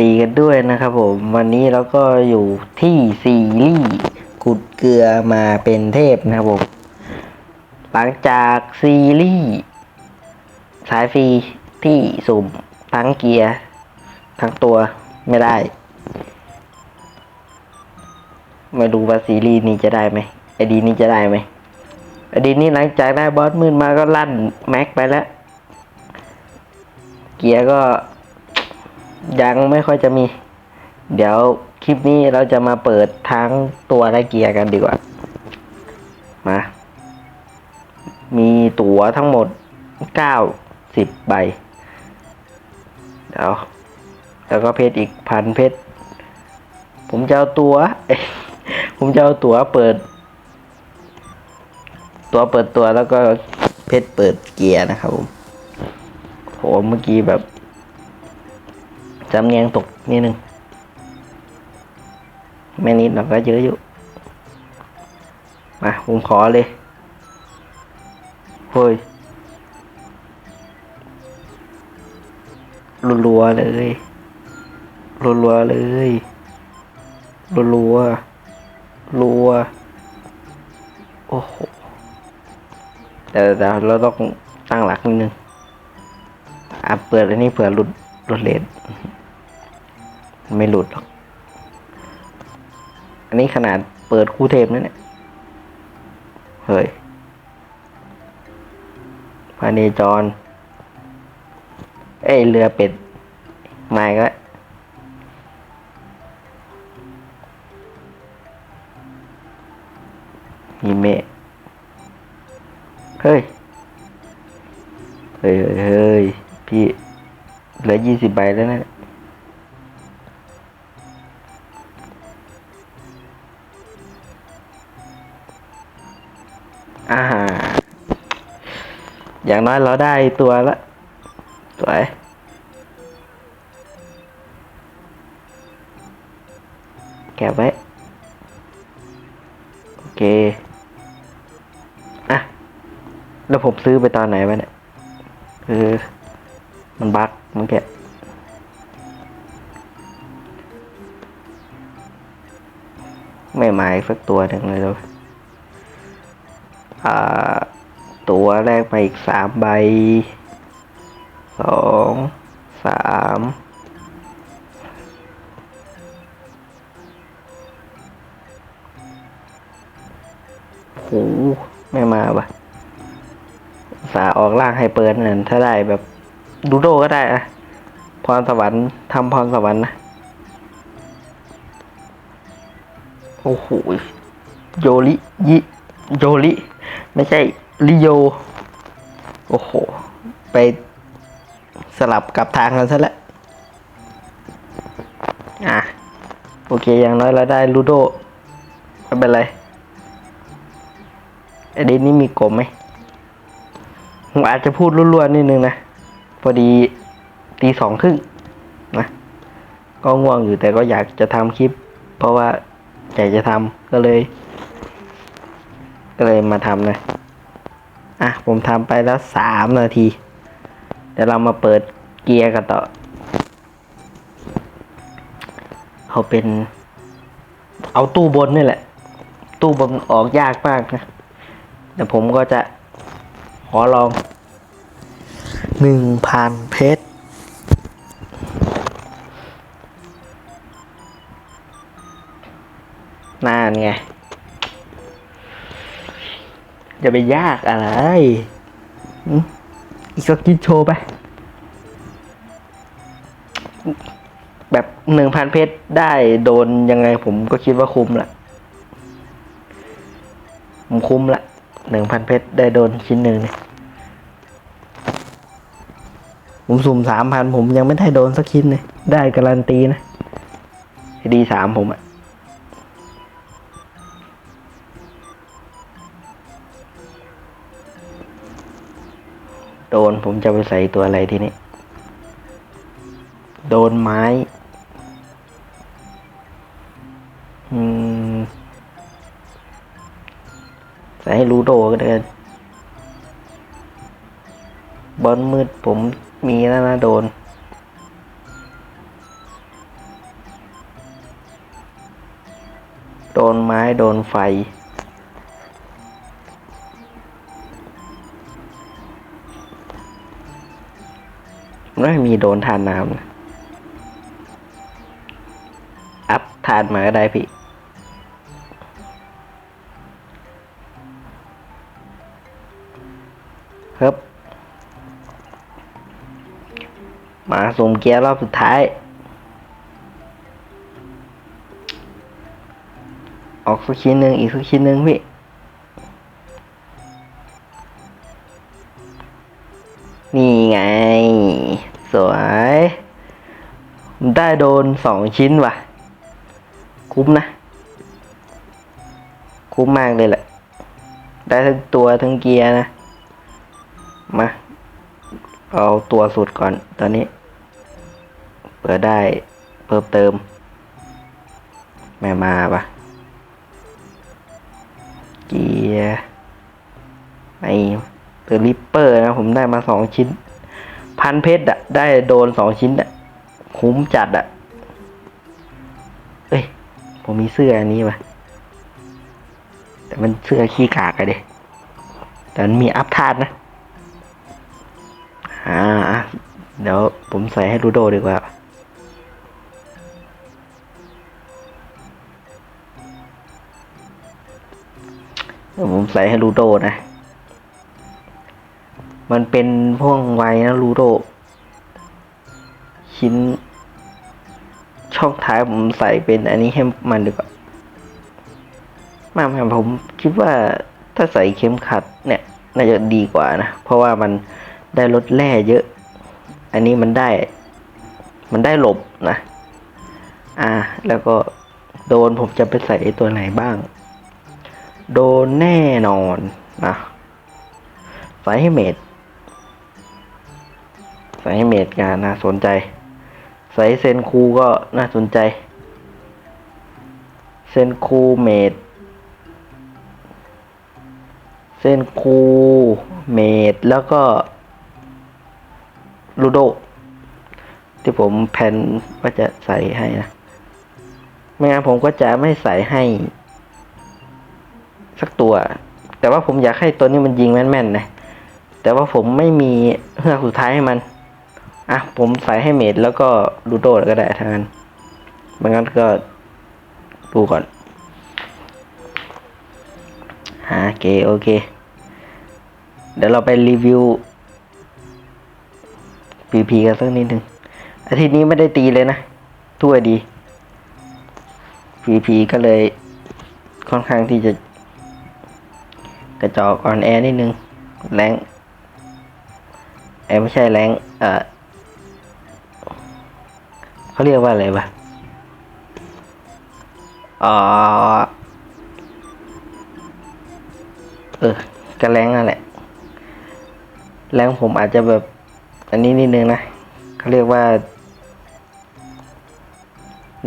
ดีกันด้วยนะครับผมวันนี้เราก็อยู่ที่ซีรีส์ขุดเกลือมาเป็นเทพนะครับผมหลังจากซีรีส์สายฟรีที่สุ่มทั้งเกียร์ทั้งตัวไม่ได้ไม่รู้ว่าซีรีส์นี้จะได้ไหมไอดีนี้จะได้ไหมไอดีนี้หลังจากได้บอสมืดมาก็ลั่นแม็กไปแล้ว เกียร์ก็ ยังไม่ค่อยจะมี เดี๋ยวคลิปนี้เราจะมาเปิดทั้งตัวและเกียร์กันดีกว่า มา มีตั๋วทั้งหมดเก้าสิบใบ เดี๋ยว แล้วก็เพชรอีกพันเพชร ผมจะเอาตัว ผมจะเอาตั๋วเปิด ตัวเปิดตัวแล้วก็เพชรเปิดเกียร์นะครับผมโหเมื่อกี้แบบ จำเนียงตกนิดนึงไม่นิดหรอกก็เยอะอยู่มาผมขอเลยเฮ้ยรัวๆเลยรัวๆเลยรัวๆรัวโอ้โหแต่แต่เราต้องตั้งหลักนิดนึงอะเปิดอันนี้เผื่อหลุดหลุดเลน ไม่หลุดหรอก อันนี้ขนาดเปิดคู่เทพนั่นเนี่ยเฮ้ยพาเนจร เอ้ยเรือเป็ดมาก็มีเมฆเฮ้ย เฮ้ยเฮ้ยพี่ เหลือยี่สิบใบแล้วนะ อย่างน้อยเราได้ตัวละสวยแกะไว้ โอเค อะ แล้วผมซื้อไปตอนไหนวะเนี่ยคือมันบั๊กมันแกะไม่หมายสักตัวหนึ่งเลยเลยอ่า ตัวแรกมาอีกสามใบสองสามโหไม่มาปะสาออกล่างให้เปิดนั่นถ้าได้แบบดูโดก็ได้อะพรสวรรค์ทำพรสวรรค์นะ โอ้โหโยริยิโยริ ไม่ใช่ ลิโย โอ้โห ไปสลับกับทางกันซะแล้วอะ โอเค อย่างน้อยเราได้ลูโดไม่เป็นไรอเดนนี่มีกลมไหมผมอาจจะพูดรั่วๆนิดนึงนะ พอดีตีสองครึ่งนะ ก็ง่วงอยู่แต่ก็อยากจะทำคลิป เพราะว่าอยากจะทำก็เลย ก็เลยมาทำนะ อะผมทำไปแล้วสามนาที เดี๋ยวเรามาเปิดเกียร์กันต่อเอาเป็น เอาตู้บนนี่แหละ ตู้บนออกยากมากนะแต่ผมก็จะขอลองหนึ่งพันเพชรนานไง จะไปยากอะไร อีกสักกินโชว์ไป แบบหนึ่งพันเพชรได้โดนยังไงผมก็คิดว่าคุ้มละผมคุ้มละหนึ่งพันเพชรได้โดนชิ้นหนึ่งเนี่ยผมสุ่มสามพันผมยังไม่ได้โดนสักชิ้นเลยได้การันตีนะดีสามผมอะ โดนผมจะไปใส่ตัวอะไรทีนี้ โดนไม้ใส่ให้รูโดก็ได้บอลมืดผมมีแล้วนะโดน โดนไม้โดนไฟ ไม่มีโดนทานน้ำนะอัพทานมาก็ได้พี่ ครับ มาสุ่มเกียร์รอบสุดท้าย ออกสักชิ้นหนึ่งอีกสักชิ้นหนึ่งพี่ ได้โดนสองชิ้นว่ะ คุ้มนะ คุ้มมากเลยแหละ ได้ทั้งตัวทั้งเกียร์นะ มา เอาตัวสุดก่อนตอนนี้ เปิดได้เพิ่มเติม ไม่มาปะเกียร์ไอเดอะริปเปอร์นะ ผมได้มาสองชิ้น พันเพชรอะได้โดนสองชิ้นอะ คุ้มจัดอะเอ้ย ผมมีเสื้ออันนี้ปะแต่มันเสื้อขี้กากอะเดแต่มันมีอัพทาดนะ อ่า เดี๋ยวผมใส่ให้รูโดดีกว่าเดี๋ยวผมใส่ให้รูโดนะ มันเป็นพ่วงไวนะรูโด ชิ้น ช่องท้ายผมใส่เป็นอันนี้ให้มันดีกว่าไมาผมคิดว่าถ้าใส่เข็มขัดเนี่ยน่าจะดีกว่านะ เพราะว่ามันได้ลดแร่เยอะ อันนี้มันได้ มันได้หลบนะ อ่า แล้วก็โดนผมจะไปใส่ตัวไหนบ้าง โดนแน่นอนนะใส่ให้เมดใส่ให้เมดงานน่าสนใจ ใส่เซนคูก็น่าสนใจ เซนคูเมดเซนคูเมดแล้วก็ลูโด ที่ผมแพลนว่าจะใส่ให้นะ ไม่งั้นผมก็จะไม่ใส่ให้ สักตัว แต่ว่าผมอยากให้ตัวนี้มันยิงแม่นๆนะ แต่ว่าผมไม่มีเฮือกสุดท้ายให้มัน อะผมใส่ให้เมดแล้วก็ลูโดก็ได้ทั้งนั้นไม่งั้นก็ดูก่อนหาโอเคโอเค เดี๋ยวเราไปรีวิว PP กันสักนิดหนึ่งอาทิตย์นี้ไม่ได้ตีเลยนะทั่วดี PP ก็เลยค่อนข้างที่จะ กระจอกอ่อนแอนิดนึงแรงเอ้ไม่ใช่แรงเออ เขาเรียกว่าอะไรวะอ๋อเออกระแรงนั่นแหละ แรงผมอาจจะแบบ อันนี้นิดนึงนะเขาเรียกว่า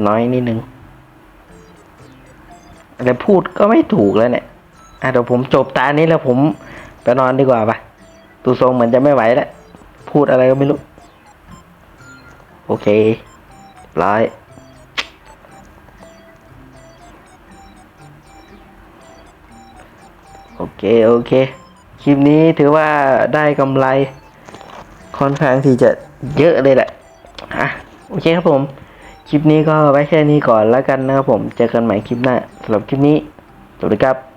น้อยนิดนึงอะไรพูดก็ไม่ถูกแล้วเนี่ยอะเดี๋ยวผมจบตานี้แล้วผมไปนอนดีกว่าปะตูทรงเหมือนจะไม่ไหวแล้ว พูดอะไรก็ไม่รู้ โอเค ร้อยโอเค โอเค คลิปนี้ถือว่าได้กำไร ค่อนข้างที่จะเยอะเลยแหละอะโอเคครับผม คลิปนี้ก็ไว้แค่นี้ก่อนแล้วกันนะครับผม เจอกันใหม่คลิปหน้าสำหรับคลิปนี้ สวัสดีครับ